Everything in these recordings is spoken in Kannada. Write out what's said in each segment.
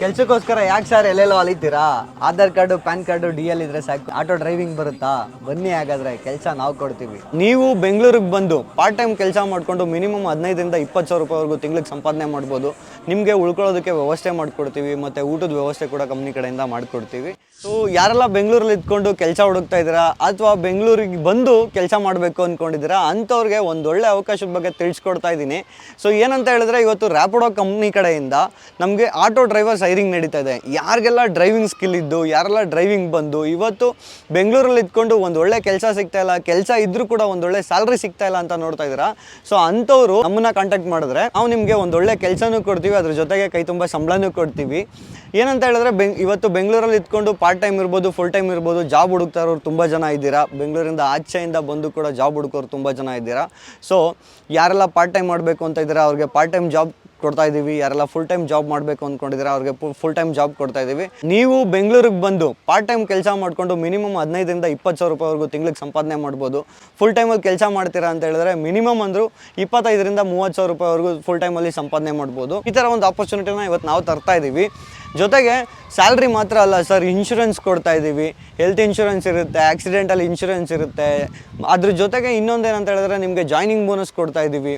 ಕೆಲ್ಸಕ್ಕೋಸ್ಕರ ಯಾಕೆ ಸರ್ ಎಲ್ಲೆಲ್ಲೋ ಅಲಿತೀರಾ? Aadhaar card PAN card D L ಇದ್ರೆ ಸಾಕು. ಆಟೋ ಡ್ರೈವಿಂಗ್ ಬರುತ್ತಾ? ಬನ್ನಿ ಹಾಗಾದ್ರೆ, ಕೆಲಸ ನಾವು ಕೊಡ್ತೀವಿ. ನೀವು ಬೆಂಗಳೂರಿಗೆ ಬಂದು ಪಾರ್ಟ್ ಟೈಮ್ ಕೆಲಸ ಮಾಡಿಕೊಂಡು ಮಿನಿಮಮ್ ಹದಿನೈದರಿಂದ ಇಪ್ಪತ್ತು ಸಾವಿರ ರೂಪಾಯಿವರೆಗೂ ತಿಂಗಳಿಗೆ ಸಂಪಾದನೆ ಮಾಡ್ಬೋದು. ನಿಮಗೆ ಉಳ್ಕೊಳ್ಳೋದಕ್ಕೆ ವ್ಯವಸ್ಥೆ ಮಾಡಿಕೊಡ್ತೀವಿ, ಮತ್ತು ಊಟದ ವ್ಯವಸ್ಥೆ ಕೂಡ ಕಂಪ್ನಿ ಕಡೆಯಿಂದ ಮಾಡಿಕೊಡ್ತೀವಿ. ಸೊ ಯಾರೆಲ್ಲ ಬೆಂಗಳೂರಲ್ಲಿ ಇದ್ಕೊಂಡು ಕೆಲಸ ಹುಡುಕ್ತಾ ಇದ್ದೀರಾ ಅಥವಾ ಬೆಂಗಳೂರಿಗೆ ಬಂದು ಕೆಲಸ ಮಾಡಬೇಕು ಅಂದ್ಕೊಂಡಿದ್ದೀರಾ ಅಂಥವ್ರಿಗೆ ಒಂದು ಒಳ್ಳೆ ಅವಕಾಶದ ಬಗ್ಗೆ ತಿಳಿಸ್ಕೊಡ್ತಾ ಇದ್ದೀನಿ. ಸೊ ಏನಂತ ಹೇಳಿದ್ರೆ ಇವತ್ತು ರ್ಯಾಪಿಡೋ ಕಂಪ್ನಿ ಕಡೆಯಿಂದ ನಮಗೆ ಆಟೋ ಡ್ರೈವರ್ಸ್ ಹೈರಿಂಗ್ ನಡೀತಾ ಇದೆ. ಯಾರಿಗೆಲ್ಲ ಡ್ರೈವಿಂಗ್ ಸ್ಕಿಲ್ ಇದ್ದು, ಯಾರೆಲ್ಲ ಡ್ರೈವಿಂಗ್ ಬಂದು, ಇವತ್ತು ಬೆಂಗಳೂರಲ್ಲಿ ಇದ್ಕೊಂಡು ಒಂದು ಒಳ್ಳೆ ಕೆಲಸ ಸಿಗ್ತಾ ಇಲ್ಲ, ಕೆಲಸ ಇದ್ರೂ ಕೂಡ ಒಂದು ಒಳ್ಳೆ ಸ್ಯಾಲ್ರಿ ಸಿಗ್ತಾ ಇಲ್ಲ ಅಂತ ನೋಡ್ತಾ ಇದ್ದೀರಾ? ಸೊ ಅಂಥವ್ರು ನಮ್ಮನ್ನ ಕಾಂಟ್ಯಾಕ್ಟ್ ಮಾಡಿದ್ರೆ ನಾವು ನಿಮಗೆ ಒಂದು ಒಳ್ಳೆ ಕೆಲಸನೂ ಕೊಡ್ತೀವಿ, ಅದ್ರ ಜೊತೆಗೆ ಕೈ ತುಂಬ ಸಂಬಳನೂ ಕೊಡ್ತೀವಿ. ಏನಂತ ಹೇಳಿದ್ರೆ ಬೆಂಗ್, ಇವತ್ತು ಬೆಂಗಳೂರಲ್ಲಿ ಇದ್ಕೊಂಡು ಪಾರ್ಟ್ ಟೈಮ್ ಇರ್ಬೋದು ಫುಲ್ ಟೈಮ್ ಇರ್ಬೋದು ಜಾಬ್ ಹುಡುಕ್ತಾ ಇರೋರು ತುಂಬ ಜನ ಇದ್ದೀರಾ? ಬೆಂಗಳೂರಿಂದ ಆಚೆಯಿಂದ ಬಂದು ಕೂಡ ಜಾಬ್ ಹುಡುಕೋರು ತುಂಬ ಜನ ಇದ್ದೀರಾ? ಸೊ ಯಾರೆಲ್ಲ ಪಾರ್ಟ್ ಟೈಮ್ ಮಾಡಬೇಕು ಅಂತ ಇದ್ದೀರಾ, ಅವ್ರಿಗೆ ಪಾರ್ಟ್ ಟೈಮ್ ಜಾಬ್ ಕೊಡ್ತಾ ಇದ್ದೀವಿ ಯಾರೆಲ್ಲ ಫುಲ್ ಟೈಮ್ ಜಾಬ್ ಮಾಡಬೇಕು ಅಂದ್ಕೊಂಡಿದ್ದೀರಾ ಅವ್ರಿಗೆ ಫುಲ್ ಟೈಮ್ ಜಾಬ್ ಕೊಡ್ತಾ ಇದ್ದೀವಿ ನೀವು ಬೆಂಗಳೂರಿಗೆ ಬಂದು ಪಾರ್ಟ್ ಟೈಮ್ ಕೆಲಸ ಮಾಡಿಕೊಂಡು ಮಿನಿಮಮ್ ಹದಿನೈದರಿಂದ ಇಪ್ಪತ್ತು ಸಾವಿರ ರೂಪಾಯಿವರೆಗೂ ತಿಂಗಳಿಗೆ ಸಂಪಾದನೆ ಮಾಡ್ಬೋದು. ಫುಲ್ ಟೈಮಲ್ಲಿ ಕೆಲಸ ಮಾಡ್ತೀರಾ ಅಂತ ಹೇಳಿದ್ರೆ ಮಿನಿಮಮ್ ಅಂದರೂ ಇಪ್ಪತ್ತೈದರಿಂದ ಮೂವತ್ತು ಸಾವಿರ ರೂಪಾಯಿವರೆಗೂ ಫುಲ್ ಟೈಮಲ್ಲಿ ಸಂಪಾದನೆ ಮಾಡ್ಬೋದು. ಈ ಥರ ಒಂದು ಆಪರ್ಚುನಿಟಿನ ಇವತ್ತು ನಾವು ತರ್ತಾ ಇದ್ದೀವಿ ಜೊತೆಗೆ ಸ್ಯಾಲ್ರಿ ಮಾತ್ರ ಅಲ್ಲ ಸರ್ ಇನ್ಶೂರೆನ್ಸ್ ಕೊಡ್ತಾ ಇದ್ದೀವಿ ಹೆಲ್ತ್ ಇನ್ಶೂರೆನ್ಸ್ ಇರುತ್ತೆ ಆಕ್ಸಿಡೆಂಟಲ್ ಇನ್ಶೂರೆನ್ಸ್ ಇರುತ್ತೆ. ಅದ್ರ ಜೊತೆಗೆ ಇನ್ನೊಂದೇನಂತ ಹೇಳಿದ್ರೆ ನಿಮಗೆ ಜಾಯ್ನಿಂಗ್ ಬೋನಸ್ ಕೊಡ್ತಾ ಇದ್ದೀವಿ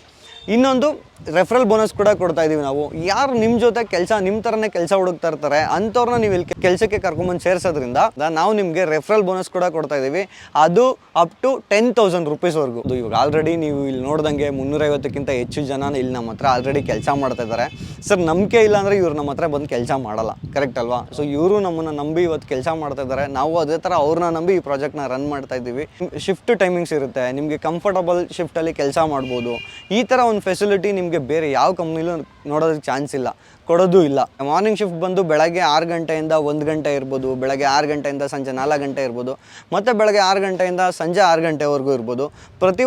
ಇನ್ನೊಂದು ರೆಫರಲ್ ಬೋನಸ್ ಕೂಡ ಕೊಡ್ತಾ ಇದೀವಿ ನಾವು. ಯಾರು ನಿಮ್ಮ ಜೊತೆ ಕೆಲಸ ನಿಮ್ಮ ಥರನೇ ಕೆಲಸ ಹುಡುಕ್ತಾ ಇರ್ತಾರೆ ಅಂಥವ್ರನ್ನ ನೀವು ಇಲ್ಲಿ ಕೆಲಸಕ್ಕೆ ಕರ್ಕೊಂಬಂದು ಸೇರಿಸೋದ್ರಿಂದ ನಾವು ನಿಮಗೆ ರೆಫರಲ್ ಬೋನಸ್ ಕೂಡ ಕೊಡ್ತಾ ಇದ್ದೀವಿ ಅದು ಅಪ್ ಟು ಟೆನ್ ತೌಸಂಡ್ ರುಪೀಸ್ವರೆಗೂ ಇವಾಗ ಆಲ್ರೆಡಿ ನೀವು ಇಲ್ಲಿ ನೋಡ್ದಂಗೆ ಮುನ್ನೂರೈವತ್ತಕ್ಕಿಂತ ಹೆಚ್ಚು ಜನ ಇಲ್ಲಿ ನಮ್ಮ ಹತ್ರ ಆಲ್ರೆಡಿ ಕೆಲಸ ಮಾಡ್ತಾ ಇದ್ದಾರೆ. ಸರ್, ನಂಬಿಕೆ ಇಲ್ಲ ಅಂದರೆ ಇವ್ರು ನಮ್ಮ ಹತ್ರ ಬಂದು ಕೆಲಸ ಮಾಡಲ್ಲ. ಕರೆಕ್ಟ್ ಅಲ್ವಾ? ಸೊ ಇವರು ನಮ್ಮನ್ನು ನಂಬಿ ಇವತ್ತು ಕೆಲಸ ಮಾಡ್ತಾ ಇದ್ದಾರೆ. ನಾವು ಅದೇ ಥರ ಅವ್ರನ್ನ ನಂಬಿ ಈ ಪ್ರಾಜೆಕ್ಟ್ನ ರನ್ ಮಾಡ್ತಾ ಇದ್ದೀವಿ ಶಿಫ್ಟ್ ಟೈಮಿಂಗ್ಸ್ ಇರುತ್ತೆ. ನಿಮಗೆ ಕಂಫರ್ಟಬಲ್ ಶಿಫ್ಟಲ್ಲಿ ಕೆಲಸ ಮಾಡ್ಬೋದು. ಈ ಥರ ಫೆಸಿಲಿಟಿ ನಿಮಗೆ ಬೇರೆ ಯಾವ ಕಂಪ್ನಿಲೂ ನೋಡೋದಕ್ಕೆ ಚಾನ್ಸ್ ಇಲ್ಲ. ಕೊಡೋದು ಇಲ್ಲ. ಮಾರ್ನಿಂಗ್ ಶಿಫ್ಟ್ ಬಂದು ಬೆಳಗ್ಗೆ ಆರು ಗಂಟೆಯಿಂದ ಒಂದು ಗಂಟೆ ಇರ್ಬೋದು, ಬೆಳಗ್ಗೆ ಆರು ಗಂಟೆಯಿಂದ ಸಂಜೆ ನಾಲ್ಕು ಗಂಟೆ ಇರ್ಬೋದು, ಮತ್ತು ಬೆಳಗ್ಗೆ ಆರು ಗಂಟೆಯಿಂದ ಸಂಜೆ ಆರು ಗಂಟೆವರೆಗೂ ಇರ್ಬೋದು.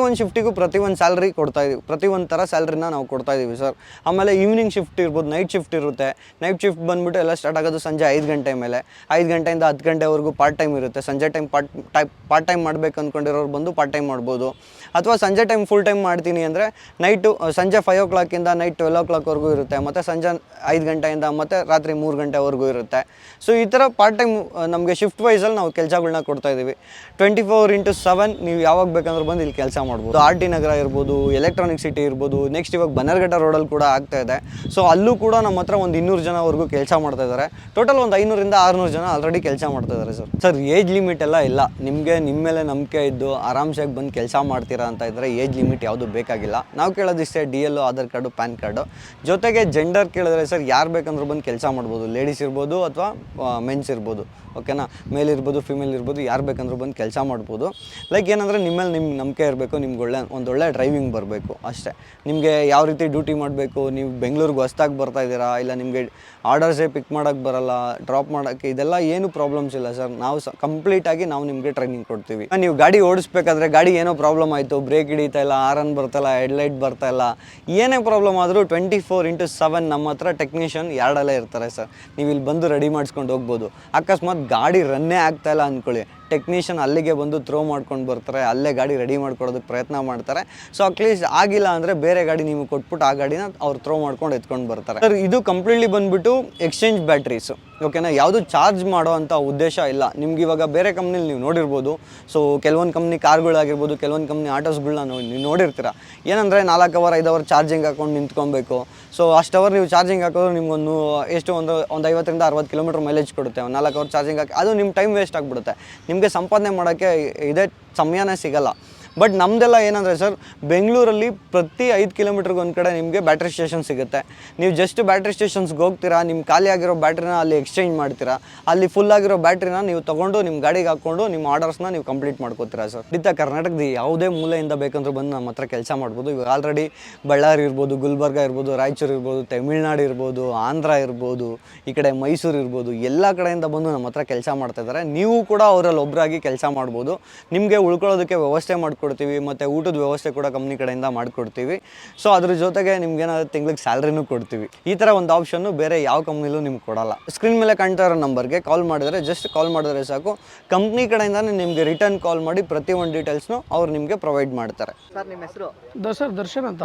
ಒಂದು ಶಿಫ್ಟಿಗೂ ಪ್ರತಿ ಒಂದು ಸ್ಯಾಲ್ರಿ ಕೊಡ್ತಾ ಇದ್ದೀವಿ. ಪ್ರತಿ ಒಂದು ಥರ ಸ್ಯಾಲ್ರಿನ ನಾವು ಕೊಡ್ತಾ ಇದ್ದೀವಿ ಸರ್ ಆಮೇಲೆ ಈವ್ನಿಂಗ್ ಶಿಫ್ಟ್ ಇರ್ಬೋದು ನೈಟ್ ಶಿಫ್ಟ್ ಇರುತ್ತೆ. ನೈಟ್ ಶಿಫ್ಟ್ ಬಂದುಬಿಟ್ಟು ಎಲ್ಲ ಸ್ಟಾರ್ಟ್ ಆಗೋದು ಸಂಜೆ ಐದು ಗಂಟೆ ಮೇಲೆ. ಐದು ಗಂಟೆಯಿಂದ ಹತ್ತು ಗಂಟೆವರೆಗೂ ಪಾರ್ಟ್ ಟೈಮ್ ಇರುತ್ತೆ. ಸಂಜೆ time part type part time ಮಾಡಬೇಕು ಅಂದ್ಕೊಂಡಿರೋರು ಬಂದು ಪಾರ್ಟ್ ಟೈಮ್ ಮಾಡ್ಬೋದು. ಅಥವಾ ಸಂಜೆ ಟೈಮ್ ಫುಲ್ ಟೈಮ್ ಮಾಡ್ತೀನಿ ಅಂದರೆ ನೈಟು ಸಂಜೆ ಫೈವ್ ಓ ಕ್ಲಾಕಿಂದ ನೈಟ್ ಟ್ವೆಲ್ ಓ ಕ್ಲಾಕ್ವರೆಗೂ ಇರುತ್ತೆ. ಮತ್ತು ಸಂಜೆ ಐದು ಗಂಟೆಯಿಂದ ಮತ್ತು ರಾತ್ರಿ ಮೂರು ಗಂಟೆವರೆಗೂ ಇರುತ್ತೆ. ಸೊ ಈ ಥರ ಪಾರ್ಟ್ ಟೈಮ್ ನಮಗೆ ಶಿಫ್ಟ್ ವೈಸಲ್ಲಿ ನಾವು ಕೆಲಸಗಳನ್ನ ಕೊಡ್ತಾ ಇದ್ದೀವಿ. ಟ್ವೆಂಟಿ ಫೋರ್ ಇಂಟು ಸೆವೆನ್ ನೀವು ಯಾವಾಗ ಬೇಕಂದ್ರೆ ಬಂದು ಇಲ್ಲಿ ಕೆಲಸ ಮಾಡ್ಬೋದು. ಆರ್ ಟಿ ನಗರ ಇರ್ಬೋದು ಎಲೆಕ್ಟ್ರಾನಿಕ್ ಸಿಟಿ ಇರ್ಬೋದು ನೆಕ್ಸ್ಟ್ ಇವಾಗ ಬನ್ನರ್ಘಟ್ಟ ರೋಡಲ್ಲಿ ಕೂಡ ಆಗ್ತಾ ಇದೆ. ಸೊ ಅಲ್ಲೂ ಕೂಡ ನಮ್ಮ ಹತ್ರ ಒಂದು ಇನ್ನೂರು ಜನವರೆಗೂ ಕೆಲಸ ಮಾಡ್ತಾ ಇದ್ದಾರೆ. ಟೋಟಲ್ ಒಂದು ಐನೂರಿಂದ ಆರುನೂರು ಜನ ಆಲ್ರೆಡಿ ಕೆಲಸ ಮಾಡ್ತಾ ಇದ್ದಾರೆ ಸರ್ ಸರ್ ಏಜ್ ಲಿಮಿಟ್ ಎಲ್ಲ ಇಲ್ಲ. ನಿಮಗೆ ನಿಮ್ಮ ಮೇಲೆ ನಂಬಿಕೆ ಇದ್ದು ಆರಾಮ್ಸಾಗಿ ಬಂದು ಕೆಲಸ ಮಾಡ್ತೀರಾ ಅಂತ ಇದ್ದರೆ ಏಜ್ ಲಿಮಿಟ್ ಯಾವುದು ಬೇಕಾಗಿಲ್ಲ. ನಾವು ಕೇಳೋದಿಷ್ಟೇ D L Aadhaar card PAN card ಜೊತೆಗೆ ಜೆಂಡರ್ ಕೇಳಿದ್ರೆ ಸರ್ ಯಾರು ಬೇಕಂದ್ರೂ ಬಂದು ಕೆಲಸ ಮಾಡ್ಬೋದು. ಲೇಡೀಸ್ ಇರ್ಬೋದು ಅಥವಾ ಮೆನ್ಸ್ ಇರ್ಬೋದು. ಓಕೆನಾ ಮೇಲ್ ಇರ್ಬೋದು ಫಿಮೇಲ್ ಇರ್ಬೋದು, ಯಾರು ಬೇಕಂದ್ರೂ ಬಂದು ಕೆಲಸ ಮಾಡ್ಬೋದು. ಲೈಕ್ ಏನಂದರೆ ನಿಮ್ಮಲ್ಲಿ ನಿಮ್ಮ ನಂಬಿಕೆ ಇರಬೇಕು, ನಿಮ್ಗೆ ಒಳ್ಳೆ, ಒಂದೊಳ್ಳೆ ಡ್ರೈವಿಂಗ್ ಬರಬೇಕು ಅಷ್ಟೇ. ನಿಮಗೆ ಯಾವ ರೀತಿ ಡ್ಯೂಟಿ ಮಾಡಬೇಕು, ನೀವು ಬೆಂಗಳೂರಿಗೆ ಹೊಸ್ದಾಗಿ ಬರ್ತಾ ಇದ್ದೀರಾ? ಇಲ್ಲ ನಿಮಗೆ ಆರ್ಡರ್ಸೇ ಪಿಕ್ ಮಾಡೋಕ್ಕೆ ಬರಲ್ಲ ಡ್ರಾಪ್ ಮಾಡೋಕ್ಕೆ ಇದೆಲ್ಲ ಏನು ಪ್ರಾಬ್ಲಮ್ಸ್ ಇಲ್ಲ ಸರ್. ನಾವು ಸ ಕಂಪ್ಲೀಟಾಗಿ ನಾವು ನಿಮಗೆ ಟ್ರೈನಿಂಗ್ ಕೊಡ್ತೀವಿ. ನೀವು ಗಾಡಿ ಓಡಿಸ್ಬೇಕಾದ್ರೆ ಗಾಡಿ ಏನೋ ಪ್ರಾಬ್ಲಮ್ ಆಯಿತು ಬ್ರೇಕ್ ಹಿಡಿತಾ ಇಲ್ಲ ಆರನ್ ಬರ್ತಾಯಿಲ್ಲ ಹೆಡ್ಲೈಟ್ ಬರ್ತಾ ಇಲ್ಲ, ಏನೇ ಪ್ರಾಬ್ಲಮ್ ಆದರೂ ಟ್ವೆಂಟಿ ಫೋರ್ ಇಂಟು ಸೆವೆನ್ ನಮ್ಮ ಹತ್ರ ಟೆಕ್ನಿಷಿಯನ್ ಎರಡಲ್ಲೇ ಇರ್ತಾರೆ ಸರ್ ನೀವು ಇಲ್ಲಿ ಬಂದು ರೆಡಿ ಮಾಡಿಸ್ಕೊಂಡು ಹೋಗ್ಬೋದು. ಅಕಸ್ಮಾತ್ ಗಾಡಿ ರನ್ನೇ ಆಗ್ತಾ ಇಲ್ಲ ಅಂದ್ಕೊಳ್ಳಿ ಟೆಕ್ನಿಷಿಯನ್ ಅಲ್ಲಿಗೆ ಬಂದು ಥ್ರೋ ಮಾಡ್ಕೊಂಡು ಬರ್ತಾರೆ, ಅಲ್ಲೇ ಗಾಡಿ ರೆಡಿ ಮಾಡ್ಕೊಡೋದಕ್ಕೆ ಪ್ರಯತ್ನ ಮಾಡ್ತಾರೆ. ಸೊ ಅಟ್ಲೀಸ್ಟ್ ಆಗಿಲ್ಲ ಅಂದರೆ ಬೇರೆ ಗಾಡಿ ನೀವು ಕೊಟ್ಬಿಟ್ಟು ಆ ಗಾಡಿನ ಅವ್ರು ಥ್ರೋ ಮಾಡ್ಕೊಂಡು ಎತ್ಕೊಂಡು ಬರ್ತಾರೆ. ಸರ್ ಇದು ಕಂಪ್ಲೀಟ್ಲಿ ಬಂದ್ಬಿಟ್ಟು ಎಕ್ಸ್ಚೇಂಜ್ ಬ್ಯಾಟ್ರೀಸು ಓಕೆನಾ? ಯಾವುದು ಚಾರ್ಜ್ ಮಾಡೋ ಅಂಥ ಉದ್ದೇಶ ಇಲ್ಲ. ನಿಮ್ಗೆ ಇವಾಗ ಬೇರೆ ಕಂಪ್ನಿಲಿ ನೀವು ನೋಡಿರ್ಬೋದು. ಸೊ ಕೆಲವೊಂದು ಕಂಪ್ನಿ ಕಾರ್ಗಳಾಗಿರ್ಬೋದು, ಕೆಲವೊಂದು ಕಂಪ್ನಿ ಆಟೋಸ್ಗಳನ್ನ ನೀವು ನೋಡಿರ್ತೀರ. ಏನಂದರೆ ನಾಲ್ಕು ಅವರ್, ಐದು ಅವರ್ ಚಾರ್ಜಿಂಗ್ ಹಾಕೊಂಡು ನಿಂತ್ಕೊಬೇಕು. ಸೊ ಅಷ್ಟು ಅವರ್ ನೀವು ಚಾರ್ಜಿಂಗ್ ಹಾಕೋದು ನಿಮ್ಗೊಂದು ಎಷ್ಟು ಒಂದು ಒಂದು ಐವತ್ತರಿಂದ ಅರವತ್ತು ಕಿಲೋಮೀಟರ್ ಮೈಲೇಜ್ ಕೊಡುತ್ತೆ. ಒಂದು ನಾಲ್ಕು ಅವರ್ ಚಾರ್ಜಿಂಗ್ ಹಾಕಿ ಅದು ನಿಮ್ಮ ಟೈಮ್ ವೇಸ್ಟ್ ಆಗಿಬಿಡುತ್ತೆ. ನಿಮಗೆ ಸಂಪಾದನೆ ಮಾಡೋಕ್ಕೆ ಇದೇ ಸಮಯನೇ ಸಿಗಲ್ಲ. ಬಟ್ ನಮ್ಮದೆಲ್ಲ ಏನಂದರೆ ಸರ್ ಬೆಂಗಳೂರಲ್ಲಿ ಪ್ರತಿ ಐದು ಕಿಲೋಮೀಟ್ರಿಗೆ ಒಂದು ಕಡೆ ನಿಮಗೆ ಬ್ಯಾಟ್ರಿ ಸ್ಟೇಷನ್ ಸಿಗುತ್ತೆ. ನೀವು ಜಸ್ಟ್ ಬ್ಯಾಟ್ರಿ ಸ್ಟೇಷನ್ಸ್ಗೆ ಹೋಗ್ತೀರಾ ನಿಮ್ಮ ಖಾಲಿ ಆಗಿರೋ ಬ್ಯಾಟ್ರಿನ ಅಲ್ಲಿ ಎಕ್ಸ್ಚೇಂಜ್ ಮಾಡ್ತೀರಾ, ಅಲ್ಲಿ ಫುಲ್ ಆಗಿರೋ ಬ್ಯಾಟ್ರಿನ ನೀವು ತೊಗೊಂಡು ನಿಮ್ಮ ಗಾಡಿಗೆ ಹಾಕ್ಕೊಂಡು ನಿಮ್ಮ ಆರ್ಡರ್ಸ್ನ ನೀವು ಕಂಪ್ಲೀಟ್ ಮಾಡ್ಕೋತೀರಾ ಸರ್ ಖಂಡಿತ ಕರ್ನಾಟಕದ ಯಾವುದೇ ಮೂಲೆಯಿಂದ ಬೇಕಂದ್ರೂ ಬಂದು ನಮ್ಮ ಹತ್ರ ಕೆಲಸ ಮಾಡ್ಬೋದು. ಇವಾಗ ಆಲ್ರೆಡಿ ಬಳ್ಳಾರಿ ಇರ್ಬೋದು ಗುಲ್ಬರ್ಗ ಇರ್ಬೋದು ರಾಯಚೂರು ಇರ್ಬೋದು ತಮಿಳ್ನಾಡು ಇರ್ಬೋದು ಆಂಧ್ರ ಇರ್ಬೋದು, ಈ ಕಡೆ ಮೈಸೂರು ಇರ್ಬೋದು, ಎಲ್ಲ ಕಡೆಯಿಂದ ಬಂದು ನಮ್ಮ ಹತ್ರ ಕೆಲಸ ಮಾಡ್ತಾ ಇದ್ದಾರೆ. ನೀವು ಕೂಡ ಅವರಲ್ಲಿ ಒಬ್ಬರಾಗಿ ಕೆಲಸ ಮಾಡ್ಬೋದು. ನಿಮಗೆ ಉಳ್ಕೊಳ್ಳೋದಕ್ಕೆ ವ್ಯವಸ್ಥೆ ಮಾಡಿಕೊಡ್ತೀವಿ ಮತ್ತು ಊಟದ ವ್ಯವಸ್ಥೆ ಕೂಡ ಕಂಪ್ನಿ ಕಡೆಯಿಂದ ಮಾಡಿಕೊಡ್ತೀವಿ. ಸೊ ಅದ್ರ ಜೊತೆಗೆ ನಿಮ್ಗೇನಾದ್ರು ತಿಂಗ್ಳಿಗೆ ಸ್ಯಾಲ್ರಿನೂ ಕೊಡ್ತೀವಿ. ಈ ಥರ ಒಂದು ಆಪ್ಷನ್ನು ಬೇರೆ ಯಾವ ಕಂಪ್ನಿಲೂ ನಿಮ್ಗೆ ಕೊಡಲ್ಲ. ಸ್ಕ್ರೀನ್ ಮೇಲೆ ಕಾಣ್ತಾ ಇರೋ ನಂಬರ್ಗೆ ಕಾಲ್ ಮಾಡಿದರೆ ಜಸ್ಟ್ ಕಾಲ್ ಮಾಡಿದ್ರೆ ಸಾಕು. ಕಂಪ್ನಿ ಕಡೆಯಿಂದನೇ ನಿಮಗೆ ರಿಟರ್ನ್ ಕಾಲ್ ಮಾಡಿ ಪ್ರತಿ ಒಂದು ಡೀಟೇಲ್ಸ್ನು ಅವ್ರು ನಿಮಗೆ ಪ್ರೊವೈಡ್ ಮಾಡ್ತಾರೆ. ಸರ್ ನಿಮ್ಮ ಹೆಸರು? ದ ಸರ್ ದರ್ಶನ್ ಅಂತ.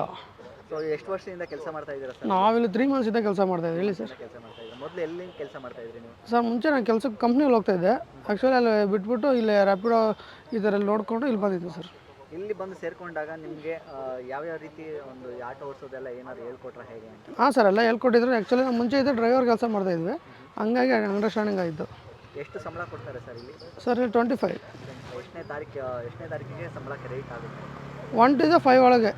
ಎಷ್ಟು ವರ್ಷದಿಂದ ಕೆಲಸ ಮಾಡ್ತಾ ಇದ್ದೀರಾ ಸರ್? ನಾವಿಲ್ಲಿ ತ್ರೀ ಮಂತ್ಸಿಂದ ಕೆಲಸ ಮಾಡ್ತಾ ಇದ್ದೀವಿ. ಹೇಳಿ ಸರ್? ಕೆಲಸ ಮಾಡ್ತಾ ಇದ್ದೀರಾ? ಮೊದಲು ಎಲ್ಲಿ ಕೆಲಸ ಮಾಡ್ತಾ ಇದ್ರಿ ನೀವು? ಸರ್ ಮುಂಚೆ ನಾನು ಕೆಲಸಕ್ಕೆ ಕಂಪ್ನಿಗೆ ಹೋಗ್ತಾ ಇದ್ದೆ. ಆ್ಯಕ್ಚುಲಿ ಅಲ್ಲಿ ಬಿಟ್ಬಿಟ್ಟು ಇಲ್ಲಿ ರ್ಯಾಪಿಡೋ ಈ ಥರ ಎಲ್ಲ ನೋಡಿಕೊಂಡು ಇಲ್ಲಿ ಬಂದಿದ್ದೆ ಸರ್. ಇಲ್ಲಿ ಬಂದು ಸೇರ್ಕೊಂಡಾಗ ನಿಮಗೆ ಯಾವ ಯಾವ ರೀತಿ ಒಂದು ಆಟೋ ಓಡಿಸೋದೆಲ್ಲ ಏನಾದ್ರು ಹೇಳ್ಕೊಟ್ರೆ ಹೇಗೆ ಅಂತ? ಹಾಂ ಸರ್ ಎಲ್ಲ ಹೇಳ್ಕೊಟ್ಟಿದ್ರು. ಆ್ಯಕ್ಚುಲಿ ನಾವು ಮುಂಚೆ ಇದ್ದರೆ ಡ್ರೈವರ್ ಕೆಲಸ ಮಾಡ್ತಾ ಇದ್ವಿ. ಹಂಗಾಗಿ ಅಂಡರ್ಸ್ಟ್ಯಾಂಡಿಂಗ್ ಆಯಿತು ಎಷ್ಟು ಸಂಬಳ ಕೊಡ್ತಾರೆ ಸರ್ ಇಲ್ಲಿ? ಸರ್ ಇಲ್ಲಿ ಟ್ವೆಂಟಿ ಫೈವ್ ಎಷ್ಟನೇ ತಾರೀಕು ಎಷ್ಟನೇ ತಾರೀಕಿಗೆ ಸಂಬಳ ರೇಟ್ ಆಗುತ್ತೆ? ಒನ್ ಟು ಫೈವ್ ಒಳಗೆ.